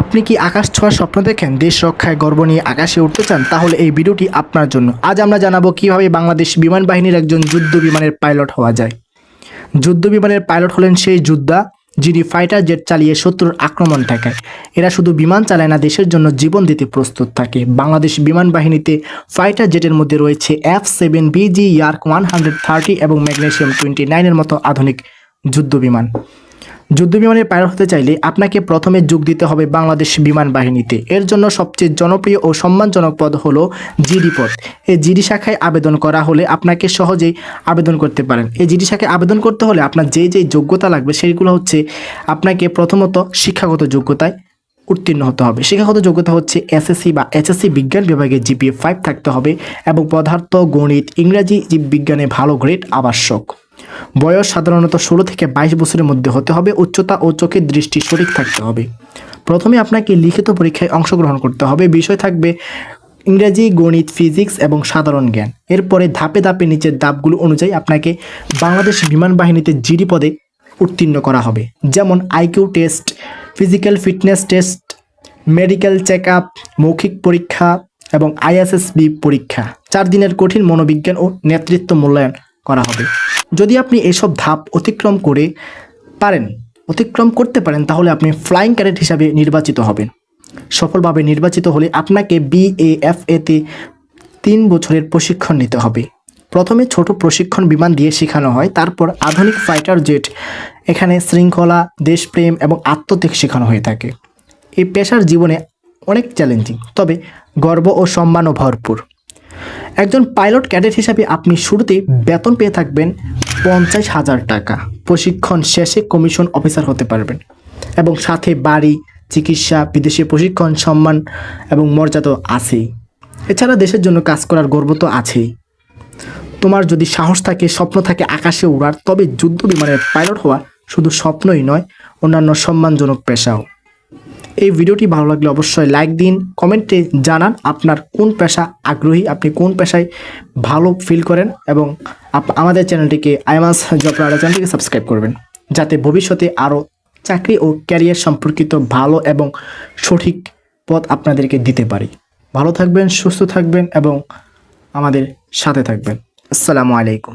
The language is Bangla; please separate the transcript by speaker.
Speaker 1: আপনি কি আকাশ ছোঁয়ার স্বপ্ন দেখেন? দেশ রক্ষায় গর্ব নিয়ে আকাশে উঠতে চান? তাহলে এই ভিডিওটি আপনার জন্য। আজ আমরা জানাব কীভাবে বাংলাদেশ বিমান বাহিনীর একজন যুদ্ধ বিমানের পাইলট হওয়া যায়। যুদ্ধ বিমানের পাইলট হলেন সেই যোদ্ধা, যিনি ফাইটার জেট চালিয়ে শত্রুর আক্রমণ ঠেকায়। এরা শুধু বিমান চালায় না, দেশের জন্য জীবন দিতে প্রস্তুত থাকে। বাংলাদেশ বিমান বাহিনীতে ফাইটার জেটের মধ্যে রয়েছে F seven BG, Yak one hundred thirty এবং ম্যাগনেশিয়াম টোয়েন্টি নাইনের মতো আধুনিক যুদ্ধ বিমান। যুদ্ধ বিমানের পাইলট হতে চাইলে আপনাকে প্রথমে যোগ দিতে হবে বাংলাদেশ বিমান বাহিনীতে। এর জন্য সবচেয়ে জনপ্রিয় ও সম্মানজনক পদ হলো জিডি পদ। এই জিডি শাখায় আবেদন করা হলে আপনাকে সহজেই আবেদন করতে পারেন। এই জিডি শাখায় আবেদন করতে হলে আপনার যে যে যোগ্যতা লাগবে সেইগুলো হচ্ছে আপনাকে প্রথমত শিক্ষাগত যোগ্যতায় উত্তীর্ণ হতে হবে। শিক্ষাগত যোগ্যতা হচ্ছে এসএসসি বা এসএসসি বিজ্ঞান বিভাগে জিপিএ ফাইভ থাকতে হবে এবং পদার্থ, গণিত, ইংরাজি জীববিজ্ঞানে ভালো গ্রেড আবশ্যক। বয়স সাধারণত ষোলো থেকে বাইশ বছরের মধ্যে হতে হবে, উচ্চতা ও চোখের দৃষ্টি সঠিক থাকতে হবে। প্রথমে আপনাকে লিখিত পরীক্ষায় অংশগ্রহণ করতে হবে। বিষয় থাকবে ইংরেজি, গণিত, ফিজিক্স এবং সাধারণ জ্ঞান। এরপরে ধাপে ধাপে নিচের ধাপগুলো অনুযায়ী আপনাকে বাংলাদেশ বিমান বাহিনীতে জিডি পদে উত্তীর্ণ করা হবে। যেমন IQ test, physical fitness test, medical check up মৌখিক পরীক্ষা এবং আইএসএসবি পরীক্ষা। চার দিনের কঠিন মনোবিজ্ঞান ও নেতৃত্ব মূল্যায়ন করা হবে। যদি আপনি এসব ধাপ অতিক্রম করে পারেন, অতিক্রম করতে পারেন, তাহলে আপনি ফ্লাইং ক্যাডেট হিসাবে নির্বাচিত হবেন। সফলভাবে নির্বাচিত হলে আপনাকে বিএএফএতে তিন বছরের প্রশিক্ষণ নিতে হবে। প্রথমে ছোট প্রশিক্ষণ বিমান দিয়ে শেখানো হয়, তারপর আধুনিক ফাইটার জেট এখানে শৃঙ্খলা, দেশপ্রেম এবং আত্মত্যাগ শেখানো হয়ে থাকে। এই পেশার জীবনে অনেক চ্যালেঞ্জিং তবে গর্ব ও সম্মানও ভরপুর। একজন পাইলট ক্যাডেট হিসাবে আপনি শুরুতে বেতন পেয়ে থাকবেন পঞ্চাশ হাজার টাকা। প্রশিক্ষণ শেষে কমিশন অফিসার হতে পারবেন। এবং সাথে বাড়ি চিকিৎসা বিদেশি প্রশিক্ষণ সম্মান এবং মর্যাদা আছেই। এছাড়া দেশের জন্য কাজ করার গর্ব তো আছেই। তোমার যদি সাহস থাকে স্বপ্ন থাকে আকাশে উড়ার তবে যুদ্ধ বিমানের পাইলট হওয়া শুধু স্বপ্নই নয় অন্যান্য সম্মানজনক পেশাও। এই ভিডিওটি ভালো লাগলে অবশ্যই লাইক দিন কমেন্টে জানান আপনার কোন পেশা আগ্রহী, আপনি কোন পেশায় ভালো ফিল করেন এবং আমাদের চ্যানেলটিকে আইমাস জব চ্যানেলটিকে সাবস্ক্রাইব করবেন যাতে ভবিষ্যতে আরও চাকরি ও ক্যারিয়ার সম্পর্কিত ভালো এবং সঠিক পথ আপনাদেরকে দিতে পারি। ভালো থাকবেন, সুস্থ থাকবেন এবং আমাদের সাথে থাকবেন। আসসালামু আলাইকুম।